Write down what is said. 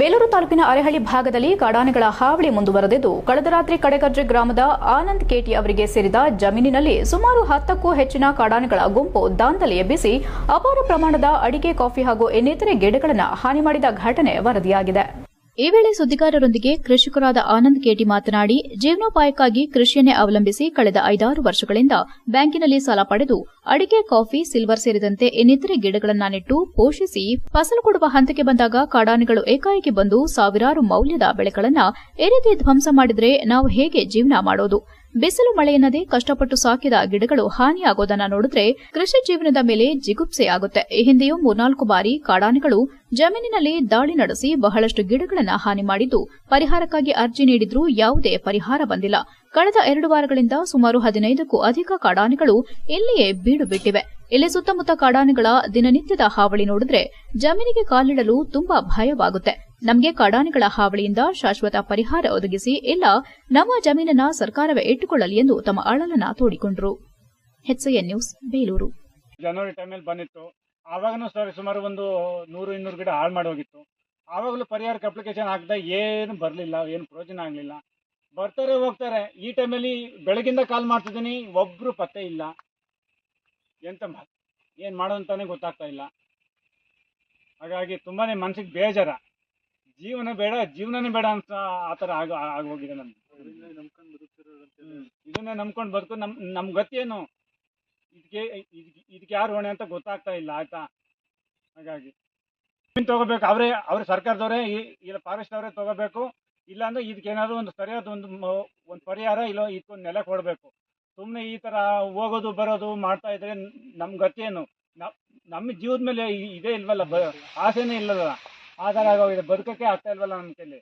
ಬೇಲೂರು ತಾಲೂಕಿನ ಅರೆಹಳ್ಳಿ ಭಾಗದಲ್ಲಿ ಕಾಡಾನೆಗಳ ಹಾವಳಿ ಮುಂದುವರೆದಿದ್ದು, ಕಳೆದ ರಾತ್ರಿ ಕಡೆಗರ್ಜೆ ಗ್ರಾಮದ ಆನಂದ್ ಕೇಟಿ ಅವರಿಗೆ ಸೇರಿದ ಜಮೀನಿನಲ್ಲಿ ಸುಮಾರು ಹತ್ತಕ್ಕೂ ಹೆಚ್ಚಿನ ಕಾಡಾನೆಗಳ ಗುಂಪು ದಾಂಧಲೆ ಎಬ್ಬಿಸಿ, ಅಪಾರ ಪ್ರಮಾಣದ ಅಡಿಕೆ, ಕಾಫಿ ಹಾಗೂ ಇನ್ನಿತರೆ ಗಿಡಗಳನ್ನು ಹಾನಿ ಮಾಡಿದ ಘಟನೆ ವರದಿಯಾಗಿದೆ. ಈ ವೇಳೆ ಸುದ್ದಿಗಾರರೊಂದಿಗೆ ಕೃಷಿಕರಾದ ಆನಂದ್ ಕೇಟಿ ಮಾತನಾಡಿ ಜೀವನೋಪಾಯಕ್ಕಾಗಿ ಕೃಷಿಯನ್ನೇ ಅವಲಂಬಿಸಿ ಕಳೆದ ಐದಾರು ವರ್ಷಗಳಿಂದ ಬ್ಯಾಂಕಿನಲ್ಲಿ ಸಾಲ ಪಡೆದು ಅಡಿಕೆ, ಕಾಫಿ, ಸಿಲ್ವರ್ ಸೇರಿದಂತೆ ಇನ್ನಿತರೆ ಗಿಡಗಳನ್ನ ನೆಟ್ಟು ಪೋಷಿಸಿ, ಫಸಲು ಕೊಡುವ ಹಂತಕ್ಕೆ ಬಂದಾಗ ಕಾಡಾನೆಗಳು ಏಕಾಏಕಿ ಬಂದು ಸಾವಿರಾರು ಮೌಲ್ಯದ ಬೆಳೆಗಳನ್ನ ಈ ರೀತಿ ಧ್ವಂಸ ಮಾಡಿದರೆ ನಾವು ಹೇಗೆ ಜೀವನ ಮಾಡೋದು? ಬಿಸಿಲು ಮಳೆಯನ್ನದೇ ಕಷ್ಟಪಟ್ಟು ಸಾಕಿದ ಗಿಡಗಳು ಹಾನಿಯಾಗೋದನ್ನ ನೋಡಿದ್ರೆ ಕೃಷಿ ಜೀವನದ ಮೇಲೆ ಜಿಗುಪ್ಸೆಯಾಗುತ್ತೆ ಈ ಹಿಂದೆಯೂ ಮೂರ್ನಾಲ್ಕು ಬಾರಿ ಕಾಡಾನೆಗಳು ಜಮೀನಿನಲ್ಲಿ ದಾಳಿ ನಡೆಸಿ ಬಹಳಷ್ಟು ಗಿಡಗಳನ್ನ ಹಾನಿ ಮಾಡಿದ್ದು, ಪರಿಹಾರಕ್ಕಾಗಿ ಅರ್ಜಿ ನೀಡಿದ್ರೂ ಯಾವುದೇ ಪರಿಹಾರ ಬಂದಿಲ್ಲ. ಕಳೆದ ಎರಡು ವಾರಗಳಿಂದ ಸುಮಾರು ಹದಿನೈದಕ್ಕೂ ಅಧಿಕ ಕಾಡಾನೆಗಳು ಇಲ್ಲಿಯೇ ಬೀಡು ಬಿಟ್ಟಿವೆ ಇಲ್ಲಿ ಸುತ್ತಮುತ್ತ ಕಾಡಾನೆಗಳ ದಿನನಿತ್ಯದ ಹಾವಳಿ ನೋಡಿದ್ರೆ ಜಮೀನಿಗೆ ಕಾಲಿಡಲು ತುಂಬಾ ಭಯವಾಗುತ್ತೆ. ನಮಗೆ ಕಾಡಾನೆಗಳ ಹಾವಳಿಯಿಂದ ಶಾಶ್ವತ ಪರಿಹಾರ ಒದಗಿಸಿ ಇಲ್ಲ, ನಮ್ಮ ಜಮೀನನ್ನ ಸರ್ಕಾರವೇ ಇಟ್ಟುಕೊಳ್ಳಲಿ ಎಂದು ತಮ್ಮ ಅಳಲನ್ನ ತೋಡಿಕೊಂಡರು. ನ್ಯೂಸ್, ಬೇಲೂರು. ಜನವರಿ ಟೈಮಲ್ಲಿ ಬಂದಿತ್ತು. ಆವಾಗನೂ ಸರ್ ಸುಮಾರು ಒಂದು ನೂರು ಇನ್ನೂರು ಗಿಡ ಹಾಳು ಮಾಡಿ ಹೋಗಿತ್ತು ಆವಾಗಲೂ ಪರಿಹಾರಕ್ಕೆ ಅಪ್ಲಿಕೇಶನ್ ಹಾಕಿದ ಏನು ಬರಲಿಲ್ಲ, ಏನು ಪ್ರಯೋಜನ ಆಗಲಿಲ್ಲ. ಬರ್ತಾರೆ, ಹೋಗ್ತಾರೆ. ಈ ಟೈಮಲ್ಲಿ ಬೆಳಗಿಂದ ಕಾಲ್ ಮಾಡ್ತಿದ್ದೀನಿ ಒಬ್ಬರು ಪತ್ತೆ ಇಲ್ಲ. ಎಂತ ಏನು ಮಾಡೋದಂತಾನೆ ಗೊತ್ತಾಗ್ತಾ ಇಲ್ಲ. ಹಾಗಾಗಿ ತುಂಬಾ ಮನ್ಸಿಗೆ ಬೇಜಾರ. ಜೀವನ ಬೇಡ ಜೀವನನೇ ಬೇಡ ಅಂತ ಆ ಥರ ಆಗ ಆಗೋಗಿದೆ ನಮ್ಗೆ. ಇದನ್ನೇ ನಂಬ್ಕೊಂಡು ಬದುಕು ನಮ್ ನಮ್ಮ ಗತಿ ಏನು? ಇದಕ್ಕೆ ಇದಕ್ಕೆ ಯಾರು ಹೊಣೆ ಅಂತ ಗೊತ್ತಾಗ್ತಾ ಇಲ್ಲ ಆಯ್ತಾ? ಹಾಗಾಗಿ. ಜಮೀನ್ ತಗೋಬೇಕು ಅವರೇ ಅವ್ರ ಸರ್ಕಾರದವರೇ ಇಲ್ಲ ಫಾರೆಸ್ಟ್ ಅವರೇ ತಗೋಬೇಕು ಇಲ್ಲ ಅಂದ್ರೆ ಇದಕ್ಕೆ ಏನಾದ್ರು ಒಂದು ಸರಿಯಾದ ಒಂದು ಒಂದು ಪರಿಹಾರ ಇಲ್ಲ ಇದಕ್ಕೊಂದು ನೆಲೆ ಕೊಡಬೇಕು ಸುಮ್ಮನೆ ಈ ತರ ಹೋಗೋದು ಬರೋದು ಮಾಡ್ತಾ ಇದ್ರೆ ನಮ್ಮ ಗತಿ ಏನು? ನ- ನಮ್ಮ ಜೀವದ ಮೇಲೆ ಇದೇ ಇಲ್ವಲ್ಲ ಆಸೆನೇ ಇಲ್ಲಲ್ಲ ಆ ಥರ ಆಗೋಗಿದೆ. ಬದುಕಕ್ಕೆ ಆಗ್ತಾ ಇಲ್ವಲ್ಲ ನಮ್ಮ ಕೈಲಿ